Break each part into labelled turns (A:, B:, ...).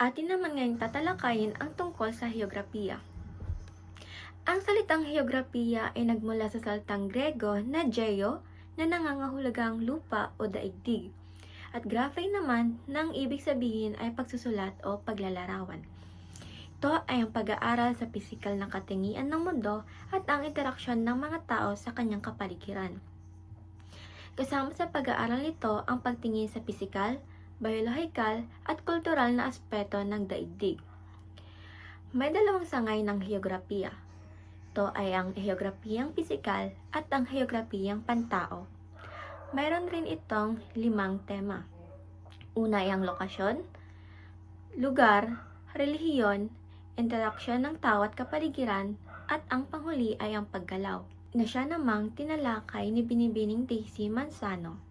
A: Atin naman ngayong tatalakayin ang tungkol sa heograpiya. Ang salitang heograpiya ay nagmula sa salitang Grego na geo na nangangahulugang lupa o daigdig. At graphe naman nang ibig sabihin ay pagsusulat o paglalarawan. Ito ay ang pag-aaral sa pisikal na katingian ng mundo at ang interaksyon ng mga tao sa kanyang kapaligiran. Kasama sa pag-aaral nito ang pagtingin sa pisikal, biolohikal at kultural na aspeto ng daigdig. May dalawang sangay ng heograpiya. Ito ay ang heograpiyang pisikal at ang heograpiyang pantao. Mayroon rin itong limang tema. Una ay ang lokasyon, lugar, relihiyon, interaksyon ng tao at kapaligiran, at ang panghuli ay ang paggalaw, na siya namang tinalakay ni Binibining Daisy Manzano.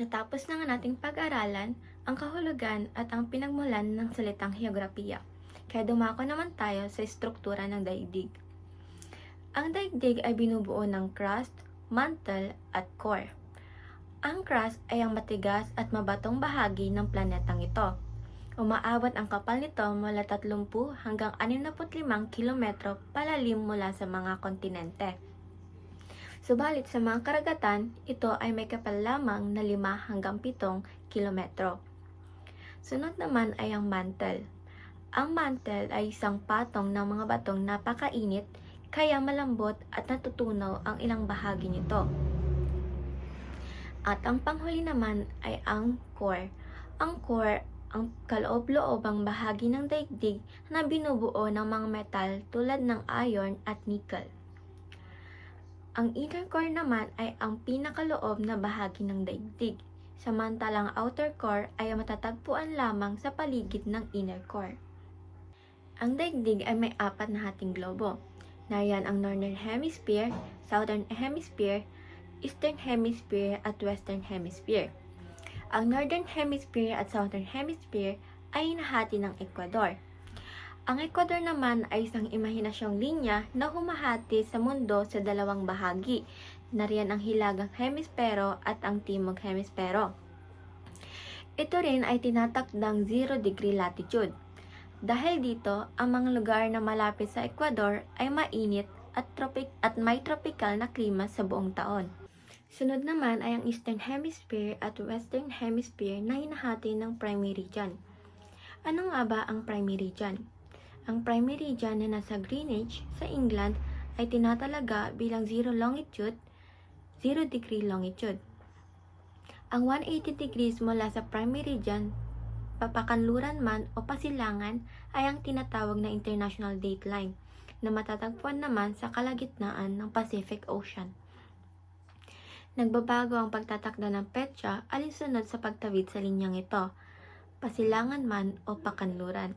A: Natapos na nga nating pag-aralan ang kahulugan at ang pinagmulan ng salitang heograpiya. Kaya dumako naman tayo sa struktura ng daigdig. Ang daigdig ay binubuo ng crust, mantle, at core. Ang crust ay ang matigas at mabatong bahagi ng planetang ito. Umaabot ang kapal nito mula 30 hanggang 65 kilometro palalim mula sa mga kontinente. Subalit sa mga karagatan, ito ay may kapal lamang na 5 hanggang 7 kilometro. Sunod naman ay ang mantle. Ang mantle ay isang patong ng mga batong napakainit kaya malambot at natutunaw ang ilang bahagi nito. At ang panghuli naman ay ang core. Ang core ang kaloob-loobang bahagi ng daigdig na binubuo ng mga metal tulad ng iron at nickel. Ang inner core naman ay ang pinakaloob na bahagi ng daigdig, samantalang outer core ay matatagpuan lamang sa paligid ng inner core. Ang daigdig ay may apat na hating globo. Nariyan ang Northern Hemisphere, Southern Hemisphere, Eastern Hemisphere at Western Hemisphere. Ang Northern Hemisphere at Southern Hemisphere ay nahati ng Ecuador. Ang Ecuador naman ay isang imahinasyong linya na humahati sa mundo sa dalawang bahagi. Nariyan ang Hilagang Hemispero at ang Timog Hemispero. Ito rin ay tinatakdang 0 degree latitude. Dahil dito, ang mga lugar na malapit sa Ecuador ay mainit at, tropic at may tropical na klima sa buong taon. Sunod naman ay ang Eastern Hemisphere at Western Hemisphere na hinahati ng primary region. Ano nga ba ang primary region? Ang primary region na nasa Greenwich sa England ay tinatalaga bilang 0 longitude, 0 degree longitude. Ang 180 degrees mula sa primary region, papakanluran man o pasilangan ay ang tinatawag na international dateline na matatagpuan naman sa kalagitnaan ng Pacific Ocean. Nagbabago ang pagtatakda ng petsa alinsunod sa pagtawid sa linyang ito, pasilangan man o pakanluran.